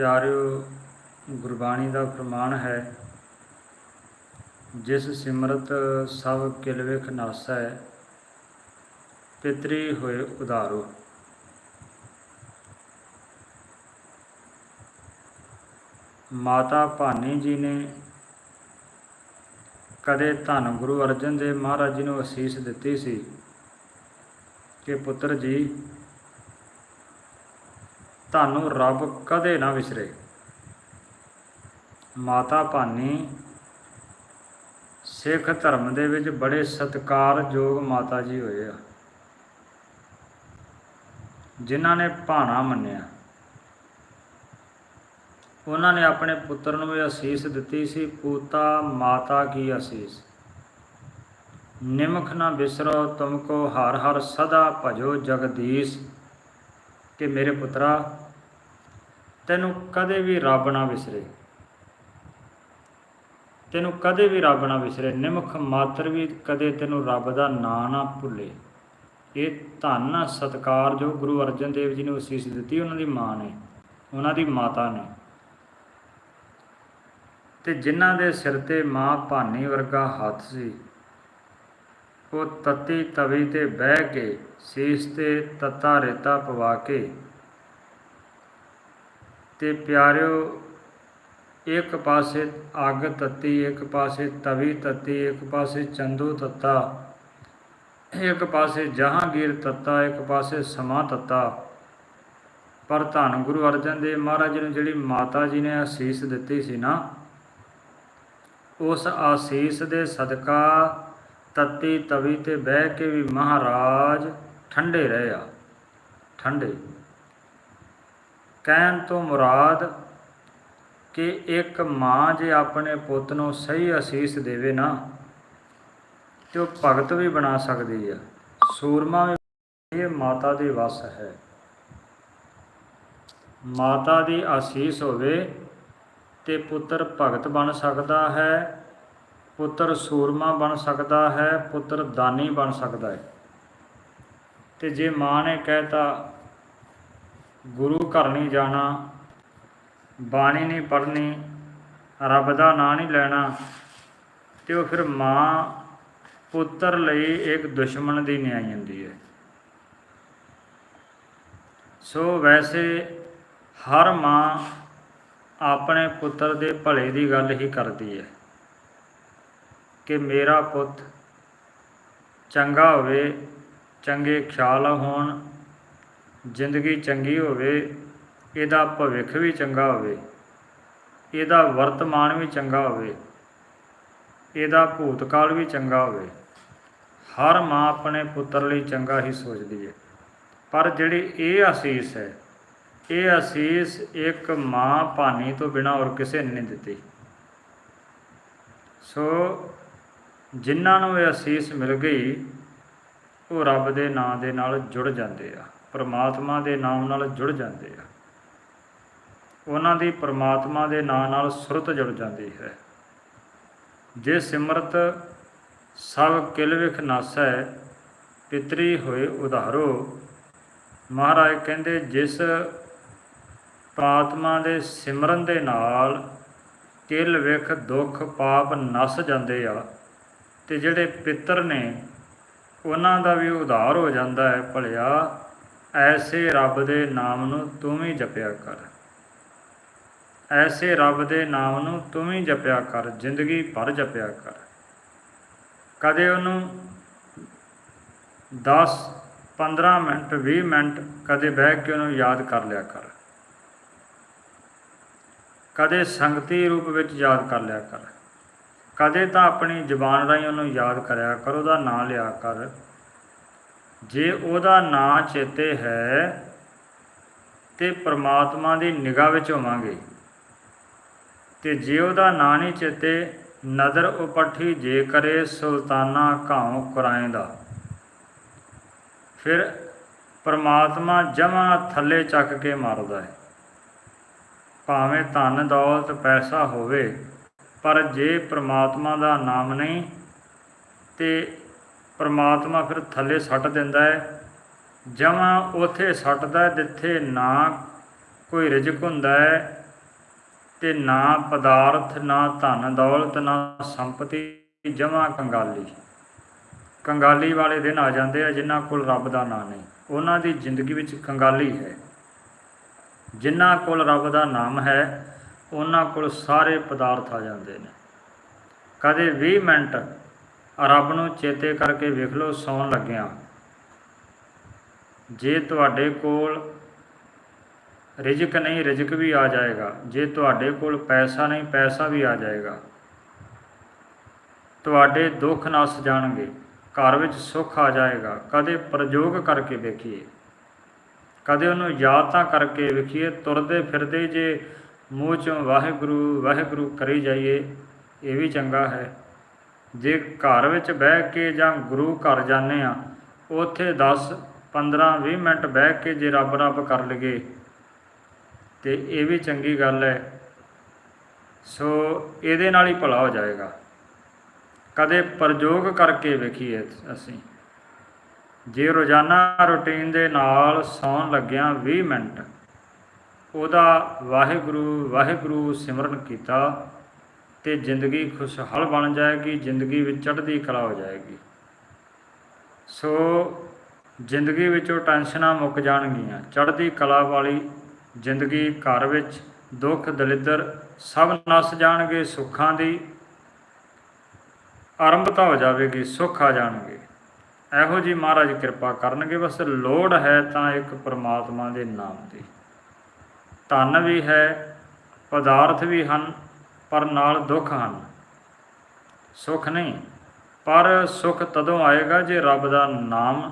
ਪਿਆਰਿਓ, ਗੁਰਬਾਣੀ ਦਾ ਫਰਮਾਨ ਹੈ, ਜਿਸ ਸਿਮਰਤ ਸਭ ਕਿਲ ਵਿਖ ਹੈ ਪਿਤਰੀ ਹੋਏ ਉਧਾਰੋ ਮਾਤਾ ਭਾਨੀ ਜੀ ਨੇ ਕਦੇ ਧੰਨ ਗੁਰੂ ਅਰਜਨ ਦੇਵ ਮਹਾਰਾਜ ਜੀ ਨੂੰ ਅਸੀਸ ਦਿੱਤੀ ਸੀ ਕਿ ਪੁੱਤਰ ਜੀ ਤੁਹਾਨੂੰ ਰੱਬ ਕਦੇ ਨਾ ਵਿਸਰੇ। ਮਾਤਾ ਭਾਨੀ, ਸਿੱਖ ਧਰਮ ਦੇ ਵਿੱਚ ਬੜੇ ਸਤਿਕਾਰਯੋਗ ਮਾਤਾ ਜੀ ਹੋਏ ਆ। ਜਿਨ੍ਹਾਂ ਨੇ ਭਾਣਾ ਮੰਨਿਆ। ਉਹਨਾਂ ਨੇ ਆਪਣੇ ਪੁੱਤਰ ਨੂੰ ਇਹ ਅਸੀਸ ਦਿੱਤੀ ਸੀ, ਪੂਤਾ, ਮਾਤਾ ਕੀ ਅਸੀਸ? ਨਿਮਖ ਨਾ ਬਿਸਰੋ, ਤੁਮਕੋ ਹਰ ਹਰ ਸਦਾ ਭਜੋ ਜਗਦੀਸ਼। ਕਿ ਮੇਰੇ ਪੁੱਤਰਾ, ਤੈਨੂੰ ਕਦੇ ਵੀ ਰੱਬ ਨਾ ਵਿਸਰੇ। ਤੈਨੂੰ ਕਦੇ ਵੀ ਰੱਬ ਨਾ ਵਿਸਰੇ। ਨਿਮਖ ਮਾਤਰ ਵੀ ਕਦੇ ਤੈਨੂੰ ਰੱਬ ਦਾ ਨਾਂ ਨਾ ਭੁੱਲੇ। ਇਹ ਧੰਨ ਸਤਕਾਰ ਜੋ ਗੁਰੂ ਅਰਜਨ ਦੇਵ ਜੀ ਨੂੰ ਅਸੀਸ ਦਿੱਤੀ, ਉਹਨਾਂ ਦੀ ਮਾਂ ਨੇ, ਉਹਨਾਂ ਦੀ ਮਾਤਾ ਨੇ। ਤੇ ਜਿਨ੍ਹਾਂ ਦੇ ਸਿਰ ਤੇ ਮਾਂ ਭਾਨੀ ਵਰਗਾ ਹੱਥ ਸੀ ਉਹ ਤਤੀ ਤਵੀ ਤੇ ਬਹਿ ਕੇ ਸੀਸ ਤੇ ਤਤਾ ਰੇਤਾ ਪਵਾ ਕੇ ਤੇ ਪਿਆਰਿਓ, ਇੱਕ ਪਾਸੇ ਅੱਗ ਤਤੀ, ਇੱਕ ਪਾਸੇ ਤਵੀ ਤਤੀ, ਇੱਕ ਪਾਸੇ ਚੰਦੂ ਤਤਾ, ਇੱਕ ਪਾਸੇ ਜਹਾਂਗੀਰ ਤਤਾ, ਇੱਕ ਪਾਸੇ ਸਮਾ ਤਤਾ। ਪਰ ਧੰਨ ਗੁਰੂ ਅਰਜਨ ਦੇਵ ਮਹਾਰਾਜ ਨੂੰ ਜਿਹੜੀ ਮਾਤਾ ਜੀ ਨੇ ਅਸੀਸ ਦਿੱਤੀ ਸੀ ਨਾ, ਉਸ ਆਸੀਸ ਦੇ ਸਦਕਾ ਤਤੀ ਤਵੀ ਤੇ ਬਹਿ ਕੇ ਵੀ ਮਹਾਰਾਜ ਠੰਡੇ ਰਹੇ ਆ, ਠੰਡੇ। ਕਹਿਣ ਤੋਂ ਮੁਰਾਦ ਕਿ ਇੱਕ ਮਾਂ ਜੇ ਆਪਣੇ ਪੁੱਤ ਨੂੰ ਸਹੀ ਅਸੀਸ ਦੇਵੇ ਨਾ, ਤੇ ਉਹ ਭਗਤ ਵੀ ਬਣਾ ਸਕਦੀ ਆ। ਸੂਰਮਾ ਵੀ ਇਹ ਮਾਤਾ ਦੇ ਵਸ ਹੈ। ਮਾਤਾ ਦੀ ਆਸੀਸ ਹੋਵੇ ਤੇ ਪੁੱਤਰ ਭਗਤ ਬਣ ਸਕਦਾ ਹੈ ਪੁੱਤਰ ਸੂਰਮਾ ਬਣ ਸਕਦਾ ਹੈ, ਪੁੱਤਰ ਦਾਨੀ ਬਣ ਸਕਦਾ ਹੈ। ਤੇ ਜੇ ਮਾਂ ਨੇ ਕਹਿਤਾ ਗੁਰੂ ਘਰ ਨਹੀਂ ਜਾਣਾ, ਬਾਣੀ ਨਹੀਂ ਪੜ੍ਹਨੀ, ਰੱਬ ਦਾ ਨਾਂ ਨਹੀਂ ਲੈਣਾ, ਤੇ ਉਹ ਫਿਰ ਮਾਂ, ਪੁੱਤਰ ਲਈ ਇੱਕ ਦੁਸ਼ਮਣ ਦੀ ਨਿਆਈ ਹੁੰਦੀ ਹੈ। ਸੋ ਵੈਸੇ ਹਰ ਮਾਂ ਆਪਣੇ ਪੁੱਤਰ ਦੇ ਭਲੇ ਦੀ ਗੱਲ ਹੀ ਕਰਦੀ ਹੈ। ਕਿ ਮੇਰਾ ਪੁੱਤ ਚੰਗਾ ਹੋਵੇ, ਚੰਗੇ ਖਿਆਲ ਹੋਣ, ਜ਼ਿੰਦਗੀ ਚੰਗੀ ਹੋਵੇ, ਇਹਦਾ ਭਵਿੱਖ ਵੀ ਚੰਗਾ ਹੋਵੇ, ਇਹਦਾ ਵਰਤਮਾਨ ਵੀ ਚੰਗਾ ਹੋਵੇ, ਇਹਦਾ ਭੂਤਕਾਲ ਵੀ ਚੰਗਾ ਹੋਵੇ। ਹਰ ਮਾਂ ਆਪਣੇ ਪੁੱਤਰ ਲਈ ਚੰਗਾ ਹੀ ਸੋਚਦੀ ਹੈ। ਪਰ ਜਿਹੜੀ ਇਹ ਅਸੀਸ ਹੈ, ਇਹ ਅਸੀਸ ਇੱਕ ਮਾਂ ਭਾਨੀ ਤੋਂ ਬਿਨਾ ਹੋਰ ਕਿਸੇ ਨੇ ਨਹੀਂ ਦਿੱਤੀ। ਸੋ ਜਿਨ੍ਹਾਂ ਨੂੰ ਇਹ ਅਸੀਸ ਮਿਲ ਗਈ, ਉਹ ਰੱਬ ਦੇ ਨਾਂ ਦੇ ਨਾਲ ਜੁੜ ਜਾਂਦੇ ਆ, ਪਰਮਾਤਮਾ ਦੇ ਨਾਮ ਨਾਲ ਜੁੜ ਜਾਂਦੇ ਆ। ਉਹਨਾਂ ਦੀ ਪਰਮਾਤਮਾ ਦੇ ਨਾਂ ਨਾਲ ਸੁਰਤ ਜੁੜ ਜਾਂਦੀ ਹੈ। ਜੇ ਸਿਮਰਤ ਸਭ ਕਿਲ ਵਿਖ ਨਾਸੈ, ਪਿਤਰੀ ਹੋਏ ਉਧਾਰੋ। ਮਹਾਰਾਜ ਕਹਿੰਦੇ, ਜਿਸ ਪਰਮਾਤਮਾ ਦੇ ਸਿਮਰਨ ਦੇ ਨਾਲ ਕਿਲ ਵਿਖ ਦੁੱਖ ਪਾਪ ਨਸ ਜਾਂਦੇ ਆ ਤੇ ਜਿਹੜੇ ਪਿੱਤਰ ਨੇ, ਉਹਨਾਂ ਦਾ ਵੀ ਉਧਾਰ ਹੋ ਜਾਂਦਾ ਹੈ, ਭਲਿਆ ਐਸੇ ਰੱਬ ਦੇ ਨਾਮ ਨੂੰ ਤੂੰ ਵੀ ਜਪਿਆ ਕਰ। ਐਸੇ ਰੱਬ ਦੇ ਨਾਮ ਨੂੰ ਤੂੰ ਵੀ ਜਪਿਆ ਕਰ, ਜ਼ਿੰਦਗੀ ਭਰ ਜਪਿਆ ਕਰ। ਕਦੇ ਉਹਨੂੰ 10 15 ਮਿੰਟ 20 ਮਿੰਟ ਕਦੇ ਬਹਿ ਕੇ ਉਹਨੂੰ ਯਾਦ ਕਰ ਲਿਆ ਕਰ। ਕਦੇ ਸੰਗਤੀ ਰੂਪ ਵਿੱਚ ਯਾਦ ਕਰ ਲਿਆ ਕਰ। ਕਦੇ ਤਾਂ ਆਪਣੀ ਜ਼ੁਬਾਨ ਰਾਹੀਂ ਉਹਨੂੰ ਯਾਦ ਕਰਿਆ ਕਰ, ਉਹਦਾ ਨਾਂ ਲਿਆ ਕਰ। ਜੇ ਉਹਦਾ ਨਾਂ ਚੇਤੇ ਹੈ, ਤੇ ਪ੍ਰਮਾਤਮਾ ਦੀ ਨਿਗਾਹ ਵਿੱਚ ਹੋਵਾਂਗੇ। ਤੇ ਜੇ ਉਹਦਾ ਨਾਂ ਨਹੀਂ ਚੇਤੇ ਨਦਰ ਉਪੱਠੀ ਜੇ ਕਰੇ ਸੁਲਤਾਨਾ ਘਾਉ ਦਾ। ਫਿਰ ਪਰਮਾਤਮਾ ਜਮਾ ਥੱਲੇ ਚੱਕ ਕੇ ਮਾਰਦਾ ਹੈ। ਭਾਵੇਂ ਧਨ ਦੌਲਤ ਪੈਸਾ ਹੋਵੇ ਪਰ ਜੇ ਪ੍ਰਮਾਤਮਾ ਦਾ ਨਾਮ ਨਹੀਂ, ਤੇ ਪ੍ਰਮਾਤਮਾ ਫਿਰ ਥੱਲੇ ਸੱਟ ਦਿੰਦਾ ਹੈ। ਜਮਾ ਉਥੇ ਸੱਟਦਾ ਜਿੱਥੇ ਨਾ ਕੋਈ ਰਿਜਕ ਹੁੰਦਾ ਹੈ ਤੇ ਨਾ ਪਦਾਰਥ, ਨਾ ਧਨ ਦੌਲਤ, ਨਾ ਸੰਪਤੀ, ਜਮਾ ਕੰਗਾਲੀ। ਕੰਗਾਲੀ ਵਾਲੇ ਦਿਨ ਆ ਜਾਂਦੇ ਆ ਜਿਨ੍ਹਾਂ ਕੋਲ ਰੱਬ ਦਾ ਨਾਮ ਨਹੀਂ। ਉਹਨਾਂ ਦੀ ਜ਼ਿੰਦਗੀ ਵਿੱਚ ਕੰਗਾਲੀ ਹੈ। ਜਿਨ੍ਹਾਂ ਕੋਲ ਰੱਬ ਦਾ ਨਾਮ ਹੈ ਉਹਨਾਂ ਕੋਲ ਸਾਰੇ ਪਦਾਰਥ ਆ ਜਾਂਦੇ ਨੇ। ਕਦੇ 20 ਮਿੰਟ ਰੱਬ ਨੂੰ ਚੇਤੇ ਕਰਕੇ ਵੇਖ ਲਓ, ਸੌਣ ਲੱਗਿਆ। ਜੇ ਤੁਹਾਡੇ ਕੋਲ ਰਿਜਕ ਨਹੀਂ, ਰਿਜਕ ਵੀ ਆ ਜਾਏਗਾ। ਜੇ ਤੁਹਾਡੇ ਕੋਲ ਪੈਸਾ ਨਹੀਂ, ਪੈਸਾ ਵੀ ਆ ਜਾਏਗਾ। ਤੁਹਾਡੇ ਦੁੱਖ ਨਸ ਜਾਣਗੇ। ਘਰ ਵਿੱਚ ਸੁੱਖ ਆ ਜਾਏਗਾ। ਕਦੇ ਪ੍ਰਯੋਗ ਕਰਕੇ ਵੇਖੀਏ। ਕਦੇ ਉਹਨੂੰ ਯਾਦ ਤਾਂ ਕਰਕੇ ਵੇਖੀਏ। ਤੁਰਦੇ ਫਿਰਦੇ ਜੇ ਮੂੰਹ ਚੋਂ ਵਾਹਿਗੁਰੂ ਵਾਹਿਗੁਰੂ ਕਰੀ ਜਾਈਏ, ਇਹ ਵੀ ਚੰਗਾ ਹੈ। ਜੇ ਘਰ ਵਿੱਚ ਬਹਿ ਕੇ ਜਾਂ ਗੁਰੂ ਘਰ ਜਾਂਦੇ ਆ ਉੱਥੇ 10 15 20 ਮਿੰਟ ਬਹਿ ਕੇ ਜੇ ਰੱਬ ਰੱਬ ਕਰ ਲਈਏ, ਤੇ ਇਹ ਵੀ ਚੰਗੀ ਗੱਲ ਹੈ। ਸੋ ਇਹਦੇ ਨਾਲ ਹੀ ਭਲਾ ਹੋ ਜਾਏਗਾ। ਕਦੇ ਪ੍ਰਯੋਗ ਕਰਕੇ ਵੇਖੀਏ ਅਸੀਂ। ਜੇ ਰੋਜ਼ਾਨਾ ਰੁਟੀਨ ਦੇ ਨਾਲ ਸੌਣ ਲੱਗਿਆਂ 20 ਮਿੰਟ ਉਹਦਾ ਵਾਹਿਗੁਰੂ ਵਾਹਿਗੁਰੂ ਸਿਮਰਨ ਕੀਤਾ ਤੇ ਜ਼ਿੰਦਗੀ ਖੁਸ਼ਹਾਲ ਬਣ ਜਾਏਗੀ, ਜ਼ਿੰਦਗੀ ਵਿੱਚ ਚੜ੍ਹਦੀ ਕਲਾ ਹੋ ਜਾਏਗੀ। ਸੋ ਜ਼ਿੰਦਗੀ ਵਿੱਚੋਂ ਟੈਨਸ਼ਨਾਂ ਮੁੱਕ ਜਾਣਗੀਆਂ। ਚੜ੍ਹਦੀ ਕਲਾ ਵਾਲੀ ਜ਼ਿੰਦਗੀ ਘਰ ਵਿੱਚ ਦੁੱਖ, ਦਲਿੱਦਰ ਸਭ ਨਸ ਜਾਣਗੇ, ਸੁੱਖਾਂ ਦੀ ਆਰੰਭਤਾ ਹੋ ਜਾਵੇਗੀ, ਸੁੱਖ ਆ ਜਾਣਗੇ। ਇਹੋ ਜੀ ਮਹਾਰਾਜ ਕਿਰਪਾ ਕਰਨਗੇ। ਬਸ ਲੋੜ ਹੈ ਤਾਂ ਇੱਕ ਪਰਮਾਤਮਾ ਦੇ ਨਾਮ ਦੀ। ਧਨ ਵੀ ਹੈ, ਪਦਾਰਥ ਵੀ ਹਨ, ਪਰ ਨਾਲ ਦੁੱਖ ਹਨ। ਸੁੱਖ ਨਹੀਂ, ਪਰ ਸੁੱਖ ਤਦੋਂ ਆਏਗਾ ਜੇ ਰੱਬ ਦਾ ਨਾਮ